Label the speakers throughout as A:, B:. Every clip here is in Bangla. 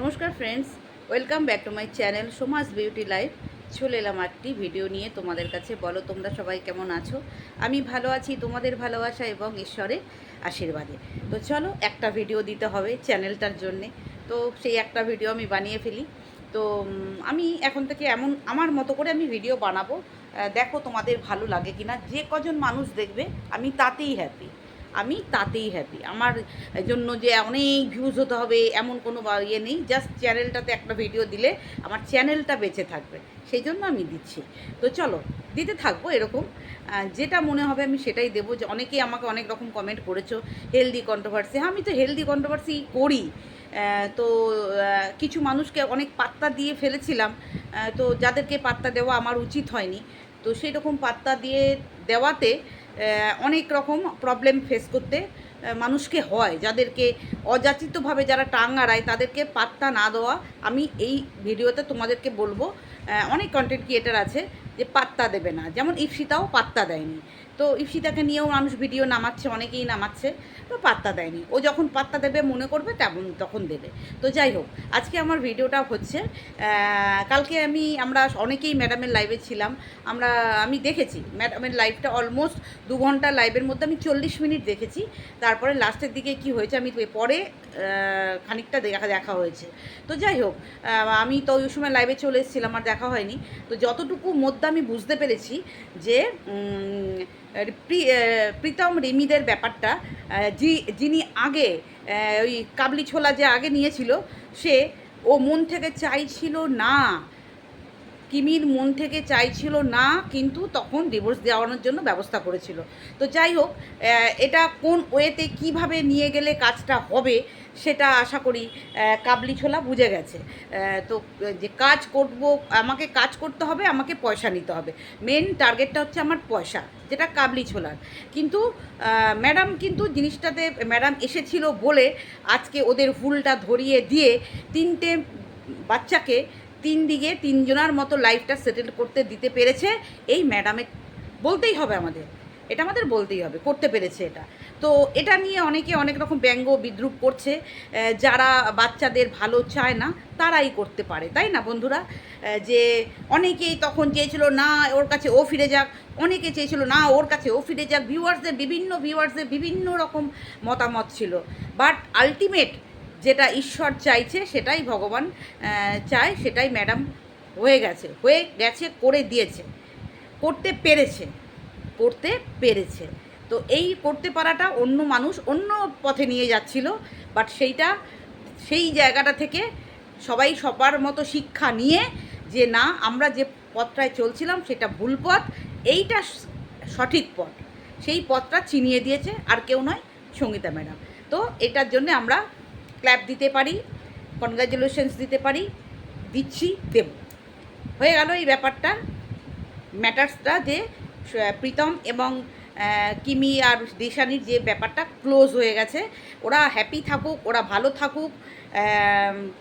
A: নমস্কার friends welcome back to my channel Samaj beauty life চলে এলাম একটি ভিডিও নিয়ে তোমাদের কাছে। বলো, তোমরা সবাই কেমন আছো? আমি ভালো আছি, তোমাদের ভালোবাসা এবং ঈশ্বরের আশীর্বাদে। তো চলো, একটা ভিডিও দিতে হবে চ্যানেলটার জন্যে। তো সেই একটা ভিডিও আমি বানিয়ে ফেলি। তো আমি এখন থেকে এমন, আমার মতো করে আমি ভিডিও বানাবো। দেখো তোমাদের ভালো লাগে কিনা। যে কজন মানুষ দেখবে, আমি তাতেই হ্যাপি আমি তাতেই হ্যাপি আমার জন্য যে অনেক ভিউজ হতে হবে, এমন কোনো ইয়ে নেই জাস্ট চ্যানেলটাতে একটা ভিডিও দিলে আমার চ্যানেলটা বেঁচে থাকবে। সেই জন্য আমি দিচ্ছি। তো চলো, দিতে থাকব এরকম। যেটা মনে হবে আমি সেটাই দেবো। যে অনেকেই আমাকে অনেক রকম কমেন্ট করেছ হেলদি কন্ট্রোভার্সি আমি তো হেলদি কন্ট্রোভার্সি করি। তো কিছু মানুষকে অনেক পাত্তা দিয়ে ফেলেছিলাম। তো যাদেরকে পাত্তা দেওয়া আমার উচিত হয়নি। তো সেই রকম পাত্তা দিয়ে দেওয়াতে অনেক রকম প্রবলেম ফেস করতে মানুষকে হয়। যাদেরকে অযাচিতভাবে যারা টাং আড়ায়, তাদেরকে পাত্তা না দেওয়া। আমি এই ভিডিওতে তোমাদেরকে বলব অনেক কন্টেন্ট ক্রিয়েটার আছে। যে পাত্তা দেবে না। যেমন ইপসিতাও পাত্তা দেয়নি। তো ইপসিতাকে নিয়েও মানুষ ভিডিও নামাচ্ছে, অনেকেই নামাচ্ছে, তো পাত্তা দেয়নি। ও যখন পাত্তা দেবে, মনে করবে, তেমন তখন দেবে। তো যাই হোক, আজকে আমার ভিডিওটা হচ্ছে কালকে আমি, আমরা অনেকেই ম্যাডামের লাইভে ছিলাম। আমরা, আমি দেখেছি, ম্যাডামের লাইভটা অলমোস্ট দু ঘণ্টা লাইভের মধ্যে আমি চল্লিশ মিনিট দেখেছি। তারপরে লাস্টের দিকে কি হয়েছে, আমি পরে খানিকটা দেখা দেখা হয়েছে। তো যাই হোক আমি তো ওই সময় লাইভে চলে এসেছিলাম, আর দেখা হয়নি। তো যতটুকু মধ্যে আমি বুঝতে পেরেছি যে প্রি- প্রীতম রিমিদের ব্যাপারটা যি যিনি আগে ওই কাবলি ছোলা যে আগে নিয়েছিল, সে ও মন থেকে চাইছিল না কিমির মন থেকে চাইছিল না, কিন্তু তখন ডিভোর্স দেওয়ানোর জন্য ব্যবস্থা করেছিল। তো যাই হোক এটা কোন ওয়েতে কীভাবে নিয়ে গেলে কাজটা হবে সেটা আশা করি কাবলি ছোলা বুঝে গেছে। তো, যে কাজ করব, আমাকে কাজ করতে হবে, আমাকে পয়সা নিতে হবে। মেন টার্গেটটা হচ্ছে আমার পয়সা, যেটা কাবলি ছোলার। কিন্তু ম্যাডাম কিন্তু জিনিসটাতে ম্যাডাম এসেছিল বলে আজকে ওদের ভুলটা ধরিয়ে দিয়ে তিনটে বাচ্চাকে তিন দিকে তিনজনার মতো লাইফটা সেটেল করতে দিতে পেরেছে। এই ম্যাডামে বলতেই হবে আমাদের। এটা আমাদের বলতেই হবে, করতে পেরেছে এটা। তো এটা নিয়ে অনেকে অনেক রকম ব্যঙ্গ বিদ্রুপ করছে। যারা বাচ্চাদের ভালো চায় না, তারাই করতে পারে, তাই না বন্ধুরা? যে অনেকেই তখন চেয়েছিল, না, ওর কাছে ও ফিরে যাক। অনেকে চেয়েছিল, না, ওর কাছে ও ফিরে যাক। ভিউয়ার্সদের বিভিন্ন ভিউয়ার্সদের বিভিন্ন রকম মতামত ছিল। বাট আলটিমেট যেটা ঈশ্বর চাইছে, সেটাই ভগবান চায়, সেটাই ম্যাডাম হয়ে গেছে হয়ে গেছে, করে দিয়েছে, করতে পেরেছে করতে পেরেছে। তো এই করতে পারাটা অন্য মানুষ অন্য পথে নিয়ে যাচ্ছিল বাট সেইটা সেই জায়গাটা থেকে সবাই সবার মতো শিক্ষা নিয়ে যে না, আমরা যে পথটায় চলছিলাম, সেটা ভুল পথ, এইটা সঠিক পথ। সেই পথটা চিনিয়ে দিয়েছে, আর কেউ নয় সঙ্গীতা ম্যাডাম তো এটার জন্য আমরা ক্ল্যাপ দিতে পারি কনগ্রাচুলেশনস দিতে পারি, দিচ্ছি, দেব। হয়ে গেল এই ব্যাপারটা। ম্যাটার্সটা যে প্রীতম এবং কিমি আর দিশানির যে ব্যাপারটা ক্লোজ হয়ে গেছে, ওরা হ্যাপি থাকুক, ওরা ভালো থাকুক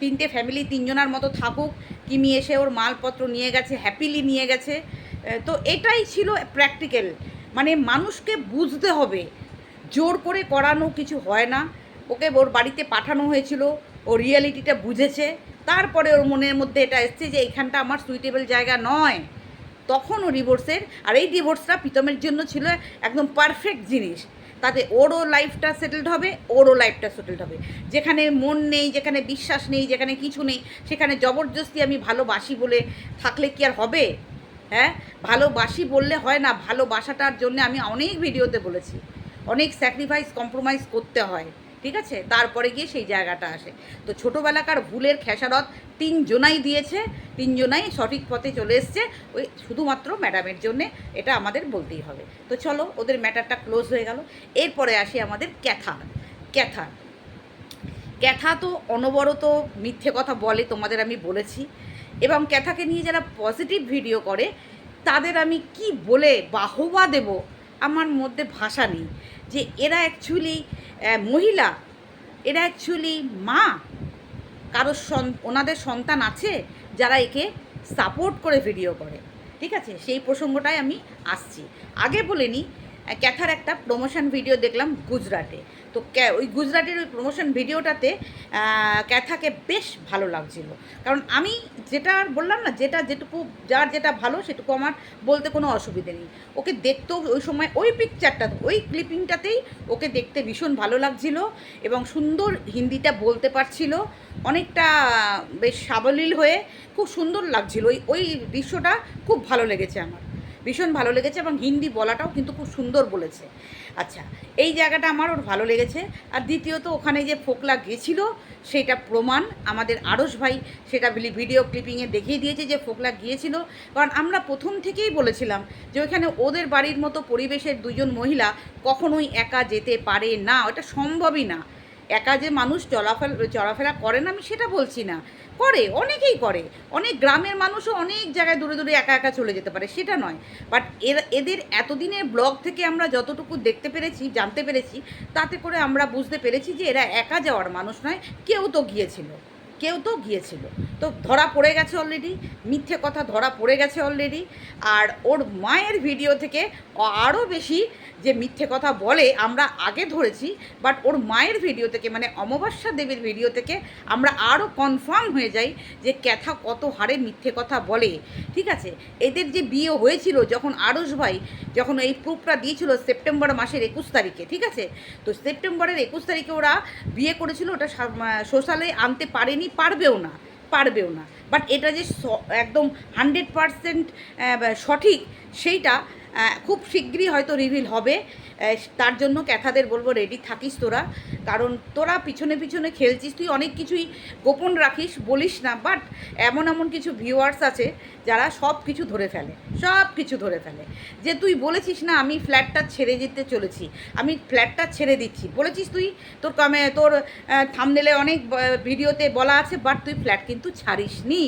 A: তিনটে ফ্যামিলি তিনজনার মতো থাকুক, কিমি এসে ওর মালপত্র নিয়ে গেছে হ্যাপিলি নিয়ে গেছে। তো এটাই ছিল প্র্যাকটিক্যাল মানে মানুষকে বুঝতে হবে, জোর করে করানো কিছু হয় না। ওকে ওর বাড়িতে পাঠানো হয়েছিল, ও রিয়ালিটিটা বুঝেছে। তারপরে ওর মনের মধ্যে এটা এসছে যে এইখানটা আমার সুইটেবল জায়গা নয়। তখন ও ডিভোর্সের আর এই ডিভোর্সটা প্রীতমের জন্য ছিল একদম পারফেক্ট জিনিস। তাতে ওরও লাইফটা সেটেলড হবে, ওরও লাইফটা সেটেলড হবে। যেখানে মন নেই, যেখানে বিশ্বাস নেই, যেখানে কিছু নেই, সেখানে জবরদস্তি আমি ভালোবাসি বলে থাকলে কি আর হবে? হ্যাঁ? ভালোবাসি বললে হয় না, ভালোবাসাটার জন্য আমি অনেক ভিডিওতে বলেছি। অনেক স্যাক্রিফাইস কম্প্রোমাইজ করতে হয়। ঠিক আছে? তারপরে গিয়ে সেই জায়গাটা আসে। তো ছোটোবেলাকার ভুলের খেসারত তিনজনাই দিয়েছে। তিনজনাই সঠিক পথে চলে এসছে। ওই শুধুমাত্র ম্যাডামের জন্যে এটা আমাদের বলতেই হবে। তো চলো, ওদের ম্যাটারটা ক্লোজ হয়ে গেল। এরপরে আসি আমাদের ক্যাথা ক্যাথা ক্যাথা তো অনবরত মিথ্যে কথা বলে, তোমাদের আমি বলেছি। এবং ক্যাথাকে নিয়ে যারা পজিটিভ ভিডিও করে, তাদের আমি কি বলে বাহবা দেব? আমার মধ্যে ভাষা নেই। যে এরা অ্যাকচুয়ালি মহিলা, এরা অ্যাকচুয়ালি মা। কারোর সন, ওনাদের সন্তান আছে যারা একে সাপোর্ট করে ভিডিও করে। ঠিক আছে? সেই প্রসঙ্গটাই আমি আসছি। আগে বলে নিই ক্যাথার একটা প্রমোশন ভিডিও দেখলাম গুজরাটে। তো ওই গুজরাটের ওই প্রমোশন ভিডিওটাতে ক্যাথাকে বেশ ভালো লাগছিল। কারণ আমি যেটা বললাম না, যেটা যেটুকু, যার যেটা ভালো সেটুকু আমার বলতে কোনো অসুবিধে নেই। ওকে দেখতেও ওই সময় ওই পিকচারটা ওই ক্লিপিংটাতেই ওকে দেখতে ভীষণ ভালো লাগছিল এবং সুন্দর হিন্দিটা বলতে পারছিল। অনেকটা, বেশ সাবলীল হয়ে খুব সুন্দর লাগছিল। ওই ওই দৃশ্যটা খুব ভালো লেগেছে আমার। ভীষণ ভালো লেগেছে এবং হিন্দি বলাটাও কিন্তু খুব সুন্দর বলেছে। আচ্ছা এই জায়গাটা আমার ওর ভালো লেগেছে। আর দ্বিতীয়ত, ওখানে যে ফোকলা গেছিল, সেটা প্রমাণ আমাদের আড়স ভাই সেটা ভিডিও ক্লিপিংয়ে দেখিয়ে দিয়েছে যে ফোকলা গিয়েছিল। কারণ আমরা প্রথম থেকেই বলেছিলাম যে ওইখানে ওদের বাড়ির মতো পরিবেশের দুজন মহিলা কখনোই একা যেতে পারে না, ওটা সম্ভবই না। একা যে মানুষ চলাফেরা চলাফেরা করে না, আমি সেটা বলছি না। করে, অনেকেই করে। অনেক গ্রামের মানুষও অনেক জায়গায় দূরে দূরে একা একা চলে যেতে পারে, সেটা নয়। বাট এর, এদের এতদিনের ব্লগ থেকে আমরা যতটুকু দেখতে পেরেছি, জানতে পেরেছি, তাতে করে আমরা বুঝতে পেরেছি যে এরা একা যাওয়ার মানুষ নয়, কেউ তো গিয়েছিল। কেউ তো গিয়েছিল। তো ধরা পড়ে গেছে অলরেডি মিথ্যে কথা ধরা পড়ে গেছে অলরেডি আর ওর মায়ের ভিডিও থেকে আরও বেশি যে মিথ্যে কথা বলে আমরা আগে ধরেছি বাট ওর মায়ের ভিডিও থেকে মানে অমাবস্যা দেবীর ভিডিও থেকে আমরা আরও কনফার্ম হয়ে যাই যে ক্যাথা কত হারে মিথ্যে কথা বলে। ঠিক আছে? এদের যে বিয়ে হয়েছিল যখন আড়স ভাই, যখন এই প্রুফটা দিয়েছিল সেপ্টেম্বর মাসের একুশ তারিখে, ঠিক আছে? তো সেপ্টেম্বরের একুশ তারিখে ওরা বিয়ে করেছিল, ওটা সোশ্যালে আনতে পারেনি পারবেও না পারবেও না। বাট এটা যে একদম হান্ড্রেড পারসেন্ট সঠিক, সেইটা খুব শীঘ্রই হয়তো রিভিল হবে। তার জন্য ক্যাথাদের বলব রেডি থাকিস তোরা। কারণ তোরা পিছনে পিছনে খেলছিস, তুই অনেক কিছুই গোপন রাখিস, বলিস না বাট এমন এমন কিছু ভিউয়ার্স আছে যারা সব কিছু ধরে ফেলে, সব কিছু ধরে ফেলে। যে তুই বলেছিস না, আমি ফ্ল্যাটটা ছেড়ে যেতে চলেছি, আমি ফ্ল্যাটটা ছেড়ে দিচ্ছি। বলেছিস তুই, তোর কামে, তোর থামনেলে অনেক ভিডিওতে বলা আছে বাট তুই ফ্ল্যাট কিন্তু ছাড়িস নি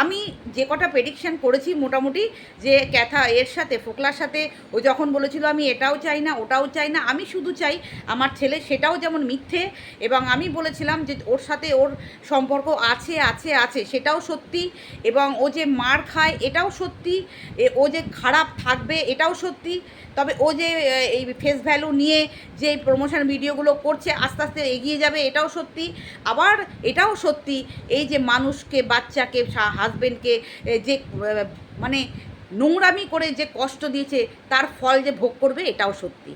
A: আমি যে কটা প্রেডিকশান করেছি মোটামুটি যে ক্যাথা এর সাথে, ফোকলার সাথে, ও যখন বলেছিল আমি এটাও চাই না, ওটাও চাই না, আমি শুধু চাই আমার ছেলে সেটাও যেমন মিথ্যে এবং আমি বলেছিলাম যে ওর সাথে ওর সম্পর্ক আছে আছে আছে, সেটাও সত্যি এবং ও যে মার খায় এটাও সত্যি ও যে খারাপ থাকবে এটাও সত্যি, তবে ও যে এই ফেস ভ্যালু নিয়ে যে প্রমোশন ভিডিওগুলো করছে আস্তে আস্তে এগিয়ে যাবে এটাও সত্যি, আবার এটাও সত্যি, এই যে মানুষকে, বাচ্চাকে হাজবেন্ডকে যে মানে নোংরামি করে যে কষ্ট দিয়েছে, তার ফল যে ভোগ করবে, এটাও সত্যি।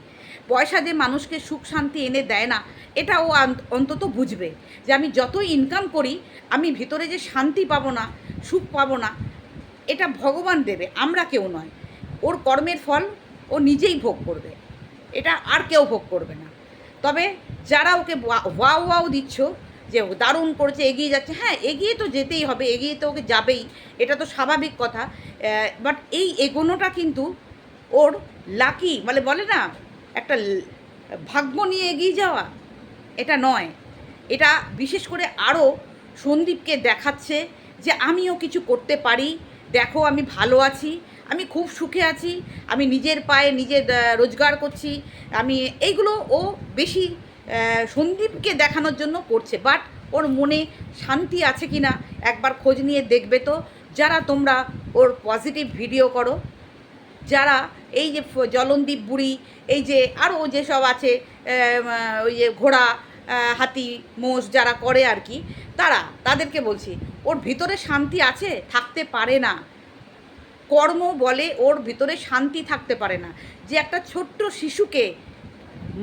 A: পয়সা যে মানুষকে সুখ শান্তি এনে দেয় না এটা ও অন্তত বুঝবে যে আমি যতই ইনকাম করি, আমি ভিতরে যে শান্তি পাবো না, সুখ পাবো না, এটা ভগবান দেবে, আমরা কেউ নয়। ওর কর্মের ফল ও নিজেই ভোগ করবে, এটা আর কেউ ভোগ করবে না। তবে যারা ওকে ওয়া- ওয়াও ওয়াও দিচ্ছ যে দারুণ করেছে এগিয়ে যাচ্ছে। হ্যাঁ এগিয়ে তো যেতেই হবে এগিয়ে তো ওকে যাবেই এটা তো স্বাভাবিক কথা। বাট এই এগোনোটা কিন্তু ওর লাকি মানে বলে না একটা ভাগ্য নিয়ে এগিয়ে যাওয়া এটা নয়। এটা বিশেষ করে আরও সন্দীপকে দেখাচ্ছে যে আমিও কিছু করতে পারি দেখো আমি ভালো আছি আমি খুব সুখে আছি আমি নিজের পায়ে নিজে আহ, রোজগার করছি আমি এইগুলো ও বেশি সন্দীপকে দেখানোর জন্য করছে বাট ওর মনে শান্তি আছে কি না একবার খোঁজ নিয়ে দেখবে তো। যারা তোমরা ওর পজিটিভ ভিডিও করো, যারা এই যে জলনদীপ বুড়ি, এই যে আরও যেসব আছে ওই যে ঘোড়া হাতি, মোষ যারা করে আর কি, তারা, তাদেরকে বলছি, ওর ভিতরে শান্তি আছে? থাকতে পারে না। কর্ম বলে ওর ভিতরে শান্তি থাকতে পারে না। যে একটা ছোট্ট শিশুকে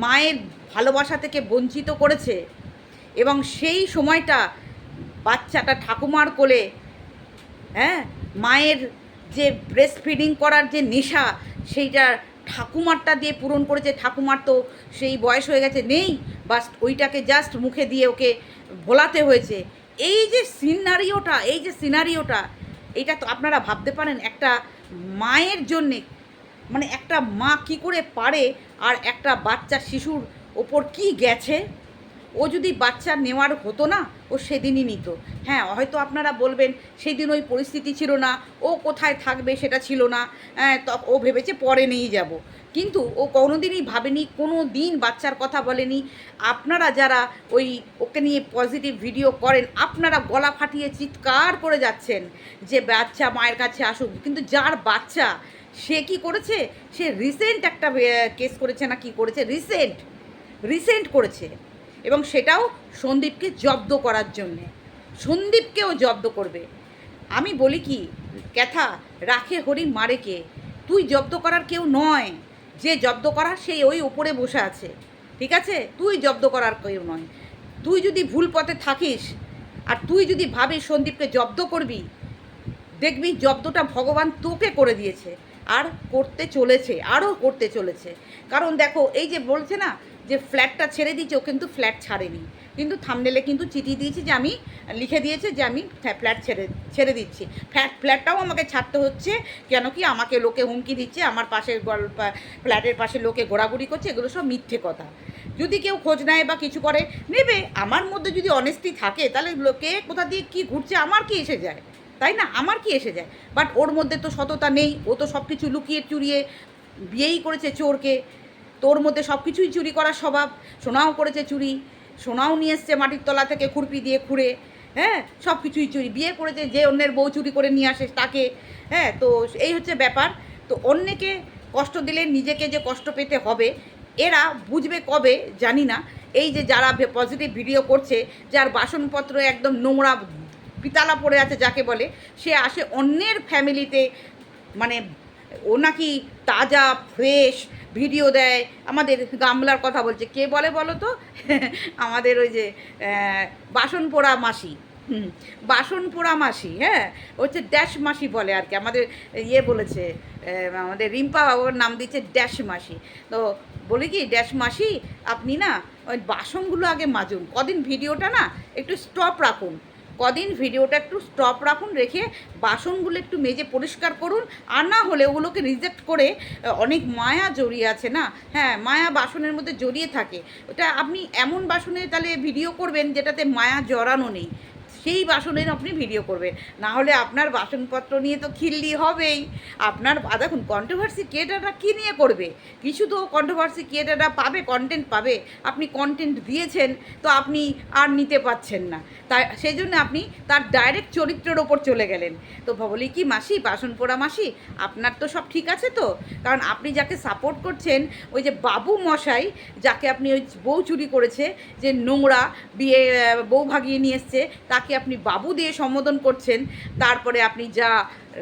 A: মায়ের ভালোবাসা থেকে বঞ্চিত করেছে। এবং সেই সময়টা বাচ্চাটা ঠাকুমার কোলে হ্যাঁ মায়ের যে ব্রেস্ট ফিডিং করার যে নেশা, সেইটা ঠাকুমারটা দিয়ে পূরণ করেছে। ঠাকুমার তো সেই বয়স হয়ে গেছে, নেই। বাস ওইটাকে জাস্ট মুখে দিয়ে ওকে ভোলাতে হয়েছে। এই যে সিনারিওটা এই যে সিনারিওটা এইটা তো আপনারা ভাবতে পারেন, একটা মায়ের জন্যে মানে একটা মা কি করে পারে আর একটা বাচ্চা শিশুর ওপর কি গেছে? ও যদি বাচ্চা নেওয়ার হতো না ও সেদিনই নিত। হ্যাঁ হয়তো আপনারা বলবেন সেদিন ওই পরিস্থিতি ছিল না ও কোথায় থাকবে সেটা ছিল না হ্যাঁ, ও ভেবেছে পরে নিয়ে যাব। কিন্তু ও কোনোদিনই ভাবেনি কোনো দিন বাচ্চার কথা বলেনি। আপনারা যারা ওই ওকে নিয়ে পজিটিভ ভিডিও করেন আপনারা গলা ফাটিয়ে চিৎকার করে যাচ্ছেন যে বাচ্চা মায়ের কাছে আসুক। কিন্তু যার বাচ্চা সে কি করেছে? সে রিসেন্ট একটা কেস করেছে না কি করেছে? রিসেন্ট। রিসেন্ট করেছে এবং সেটাও সন্দীপকে জব্দ করার জন্যে। সন্দীপকেও জব্দ করবে। আমি বলি কি, ক্যাথা, রাখে হরি মারে কে? তুই জব্দ করার কেউ নয়। যে জব্দ করার সেই ওই ওপরে বসে আছে। ঠিক আছে? তুই জব্দ করার কেউ নয়। তুই যদি ভুল পথে থাকিস আর তুই যদি ভাবিস সন্দীপকে জব্দ করবি, দেখবি জব্দটা ভগবান তোকে করে দিয়েছে। আর করতে চলেছে, আরও করতে চলেছে। কারণ দেখো, এই যে বলছে না যে ফ্ল্যাটটা ছেড়ে দিয়েছে, ও কিন্তু ফ্ল্যাট ছাড়েনি। কিন্তু থামনেলে কিন্তু চিঠি দিয়েছি যে আমি, লিখে দিয়েছে যে আমি ফ্ল্যাট ছেড়ে ছেড়ে দিচ্ছি। ফ্ল্যাট ফ্ল্যাটটাও আমাকে ছাড়তে হচ্ছে, কেন কি আমাকে লোকে হুমকি দিচ্ছে, আমার পাশের ফ্ল্যাটের পাশে লোকে ঘোরাঘুরি করছে, এগুলো সব মিথ্যে কথা। যদি কেউ খোঁজ নেয় বা কিছু করে, নেবে। আমার মধ্যে যদি অনেস্টি থাকে, তাহলে লোকে কোথা দিয়ে কি ঘুরছে, আমার কি এসে যায়? তাই না? আমার কি এসে যায়? বাট ওর মধ্যে তো সততা নেই, ও তো সব কিছু লুকিয়ে চুরিয়ে বিয়েই করেছে চোরকে। তোর মধ্যে সব কিছুই চুরি করার স্বভাব। সোনাও করেছে চুরি। সোনাও নিয়ে এসছে মাটির তলা থেকে খুরপি দিয়ে খুঁড়ে। হ্যাঁ সব কিছুই চুরি। বিয়ে করেছে যে অন্যের বউ চুরি করে নিয়ে আসে তাকে। হ্যাঁ তো এই হচ্ছে ব্যাপার। তো অন্যকে কষ্ট দিলে নিজেকে যে কষ্ট পেতে হবে, এরা বুঝবে কবে জানি না। এই যে যারা পজিটিভ ভিডিও করছে, যার বাসনপত্র একদম নোংরা পিতালা পড়ে আছে যাকে বলে, সে আসে অন্যের ফ্যামিলিতে মানে ও নাকি তাজা ফ্রেশ ভিডিও দেয়, আমাদের গামলার কথা বলছে। কে বলে বলো তো? আমাদের ওই যে বাসন পোড়া মাসি। বাসন পোড়া মাসি হ্যাঁ? হচ্ছে ড্যাশ মাসি বলে আর কি। আমাদের ইয়ে বলেছে আমাদের রিম্পা বাবুর নাম দিচ্ছে ড্যাশ মাসি। তো বলি কি, ড্যাশ মাসি, আপনি না, ওই বাসনগুলো আগে মাজুন। কদিন ভিডিওটা না, একটু স্টপ রাখুন। কদিন ভিডিওটা একটু স্টপ রাখুন, রেখে বাসনগুলো একটু মেজে পরিষ্কার করুন, আর না হলে ওগুলোকে রিজেক্ট করে অনেক মায়া জড়িয়ে আছে না? হ্যাঁ মায়া বাসনের মধ্যে জড়িয়ে থাকে। ওটা আপনি এমন বাসনে তাহলে ভিডিও করবেন যেটাতে মায়া জড়ানো নেই। সেই বাসনের আপনি ভিডিও করবেন। না হলে আপনার বাসনপত্র নিয়ে তো খিল্লি হবেই। আপনার দেখুন কন্ট্রোভার্সি ক্রিয়েটাররা কী নিয়ে করবে? কিছু তো কন্ট্রোভার্সি ক্রিয়েটাররা পাবে কন্টেন্ট পাবে। আপনি কন্টেন্ট দিয়েছেন, তো আপনি আর নিতে পাচ্ছেন না। তাই সেই জন্য আপনি তার ডাইরেক্ট চরিত্রের ওপর চলে গেলেন। তো বলি কি, মাসি, বাসন পোড়া মাসি, আপনার তো সব ঠিক আছে তো? কারণ আপনি যাকে সাপোর্ট করছেন, ওই যে বাবু মশাই, যাকে আপনি ওই বউ চুরি করেছে, যে নোংরা বিয়ে বউ ভাগিয়ে নিয়ে এসছে, তাকে আপনি বাবু দিয়ে সম্বোধন করছেন, তারপরে আপনি যা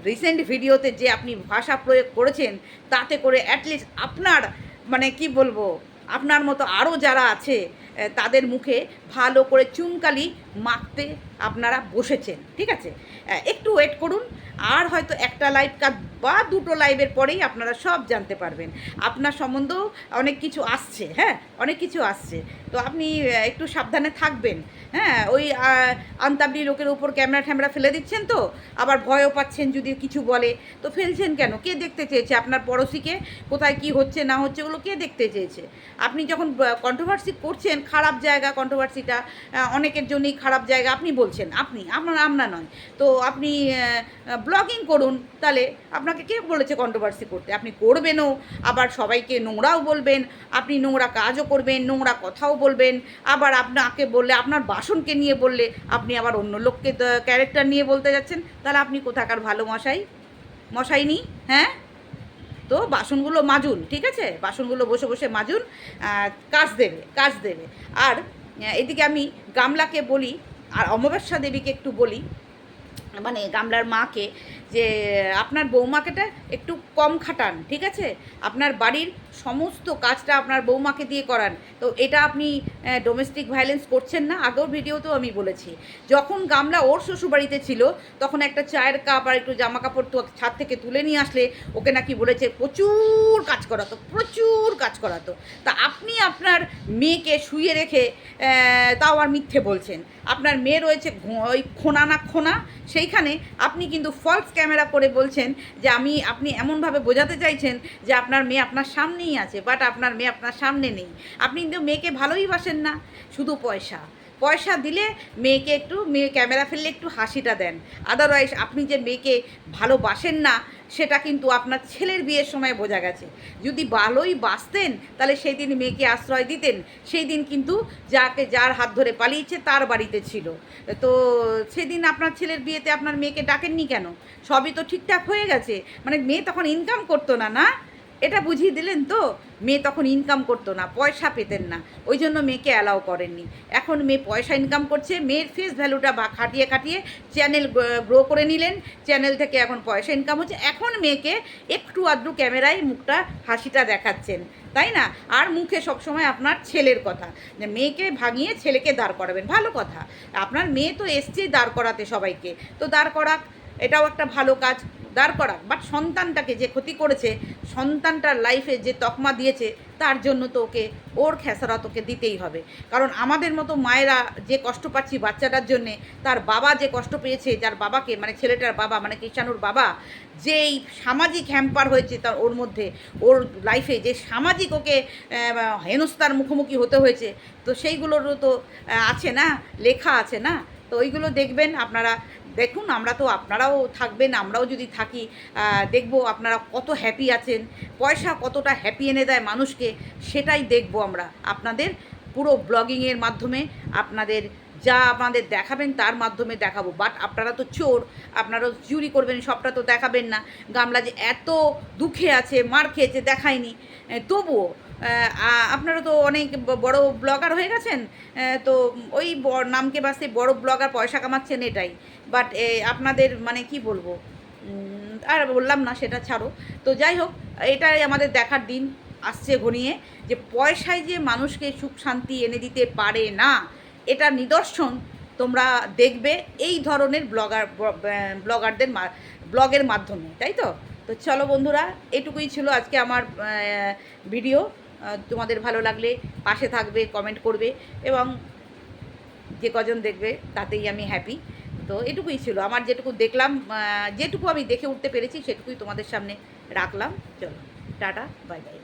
A: রিসেন্ট ভিডিওতে যে আপনি ভাষা প্রয়োগ করেছেন, তাতে করে অ্যাটলিস্ট আপনার মানে কি বলব, আপনার মতো আরও যারা আছে তাদের মুখে ভালো করে চুমকালি মাখতে আপনারা বসেছেন, ঠিক আছে? একটু ওয়েট করুন, আর হয়তো একটা লাইভ কাজ বা দুটো লাইভের পরেই আপনারা সব জানতে পারবেন। আপনার সম্বন্ধেও অনেক কিছু আসছে হ্যাঁ? অনেক কিছু আসছে। তো আপনি একটু সাবধানে থাকবেন হ্যাঁ? ওই আন্তাবলি লোকের উপর ক্যামেরা ট্যামেরা ফেলে দিচ্ছেন তো? আবার ভয়ও পাচ্ছেন যদি কিছু বলে। তো ফেলছেন কেন? কে দেখতে চেয়েছে? আপনার পড়োশিকে? কোথায় কি হচ্ছে, না হচ্ছে, ওগুলো কে দেখতে চেয়েছে? আপনি যখন কন্ট্রোভার্সি করছেন, খারাপ জায়গা কন্ট্রোভার্সিটা অনেকের জন্যই খারাপ জায়গা, আপনি বলছেন আপনি, আপনার আমরা নয়। তো আপনি ব্লগিং করুন, তাহলে আপনাকে কে বলেছে কন্ট্রোভার্সি করতে? আপনি করবেনও, আবার সবাইকে নোংরাও বলবেন, আপনি নোংরা কাজও করবেন, নোংরা কথাও বলবেন, আবার আপনাকে বললে, আপনার বাসনকে নিয়ে বললে, আপনি আবার অন্য লোককে ক্যারেক্টার নিয়ে বলতে যাচ্ছেন, তাহলে আপনি কোথাকার ভালো মশাই? মশাই নি হ্যাঁ? তো বাসনগুলো মাজুন, ঠিক আছে? বাসনগুলো বসে বসে মাজুন কাজ দেবে কাজ দেবে। আর এদিকে আমি গামলাকে বলি আর অমাবস্যা দেবীকে একটু বলি মানে গামলার মাকে, যে আপনার বৌমাকেটা একটু কম খাটান, ঠিক আছে? আপনার বাড়ির সমস্ত কাজটা আপনার বৌমাকে দিয়ে করান। তো এটা আপনি ডোমেস্টিক ভায়োলেন্স করছেন না আগেও ভিডিওতেও আমি বলেছি। যখন গামলা ওর শ্বশুরবাড়িতে ছিল, তখন একটা চায়ের কাপ আর একটু জামা কাপড় তো ছাদ থেকে তুলে নিয়ে আসলে ওকে নাকি বলেছে, প্রচুর কাজ করাতো, প্রচুর কাজ করাতো। তা আপনি আপনার মেয়েকে শুয়ে রেখে তাও আর মিথ্যে বলছেন। আপনার মেয়ে রয়েছে ওই খোনা না খোনা সেইখানে আপনি কিন্তু ফলস ক্যামেরা করে বলছেন যে আমি, আপনি এমনভাবে বোঝাতে চাইছেন যে আপনার মেয়ে আপনার সামনেই আছে বাট আপনার মেয়ে আপনার সামনে নেই। আপনি কিন্তু মেয়েকে ভালোই বাসেন না, শুধু পয়সা। পয়সা দিলে মেয়েকে একটু, মেয়ে ক্যামেরা ফেললে একটু হাসিটা দেন। আদারওয়াইজ আপনি যে মেয়েকে ভালোবাসেন না, সেটা কিন্তু আপনার ছেলের বিয়ের সময় বোঝা গেছে। যদি ভালোই বাসতেন, তাহলে সেই দিন মেয়েকে আশ্রয় দিতেন। সেই দিন কিন্তু যাকে যার হাত ধরে পালিয়েছে, তার বাড়িতে ছিল। তো সেদিন আপনার ছেলের বিয়েতে আপনার মেয়েকে ডাকেননি কেন? সবই তো ঠিকঠাক হয়ে গেছে। মানে মেয়ে তখন ইনকাম করতো না না? এটা বুঝিয়ে দিলেন তো? মেয়ে তখন ইনকাম করতো না, পয়সা পেতেন না। ওই জন্য মেয়েকে অ্যালাউ করেননি। এখন মেয়ে পয়সা ইনকাম করছে, মেয়ের ফেস ভ্যালুটা বা খাটিয়ে খাটিয়ে চ্যানেল গ্রো করে নিলেন। চ্যানেল থেকে এখন পয়সা ইনকাম হচ্ছে। এখন মেয়েকে একটু আধটু ক্যামেরায় মুখটা, হাসিটা দেখাচ্ছেন। তাই না? আর মুখে সবসময় আপনার ছেলের কথা। যে মেয়েকে ভাঙিয়ে ছেলেকে দাঁড় করাবেন, ভালো কথা। আপনার মেয়ে তো এসছেই দাঁড় করাতে সবাইকে। তো দাঁড় করাক, এটাও একটা ভালো কাজ। দাঁড় করাক বাট সন্তানটাকে যে ক্ষতি করেছে সন্তানটার লাইফে যে তকমা দিয়েছে তার জন্য তো ওকে ওর খেসারা তোকে দিতেই হবে। কারণ আমাদের মতো মায়েরা যে কষ্ট পাচ্ছি বাচ্চাটার জন্যে তার বাবা যে কষ্ট পেয়েছে যার বাবাকে মানে ছেলেটার বাবা মানে কৃষাণুর বাবা যে এই সামাজিক হ্যাম্পার হয়েছে তার ওর মধ্যে ওর লাইফে যে সামাজিক ওকে আহ, হেনস্থার মুখোমুখি হতে হয়েছে তো সেইগুলোরও তো আছে না লেখা আছে না তো ওইগুলো দেখবেন আপনারা দেখুন, আমরা তো আপনারাও থাকবেন, আমরাও যদি থাকি দেখব আপনারা কত হ্যাপি আছেন, পয়সা কতটা হ্যাপি এনে দেয় মানুষকে, সেটাই দেখব আমরা। আপনাদের পুরো ব্লগিংয়ের মাধ্যমে, আপনাদের যা আমাদের দেখাবেন তার মাধ্যমে দেখাবো। বাট আপনারা তো চোর, আপনারা চুরি করবেন, সবটা তো দেখাবেন না। গামলা যে এত দুঃখে আছে, মার খেয়েছে, দেখায়নি। তবুও আপনারা তো অনেক বড় ব্লগার হয়ে গেছেন তো ওই নামকে বাসে বড় ব্লগার পয়সা কামাচ্ছেন এটাই। বাট আপনাদের মানে কি বলব? আর বললাম না সেটা ছাড়ো। তো যাই হোক, এটাই আমাদের দেখার দিন আসছে ঘনিয়ে, যে পয়সায় যে মানুষকে সুখ শান্তি এনে দিতে পারে না, এটা নিদর্শন তোমরা দেখবে এই ধরনের ব্লগার ব্লগারদের ব্লগের মাধ্যমে, তাই তো? তো চলো বন্ধুরা, এটুকুই ছিল আজকে আমার ভিডিও। তোমাদের ভালো লাগলে পাশে থাকবে, কমেন্ট করবে এবং যে কজন দেখবে তাতেই আমি হ্যাপি তো এটুকুই ছিল। আমার যেটুকু দেখলাম যেটুকু আমি দেখে উঠতে পেরেছি, সেটুকুই তোমাদের সামনে রাখলাম। চলো, টাটা, বাই বাই।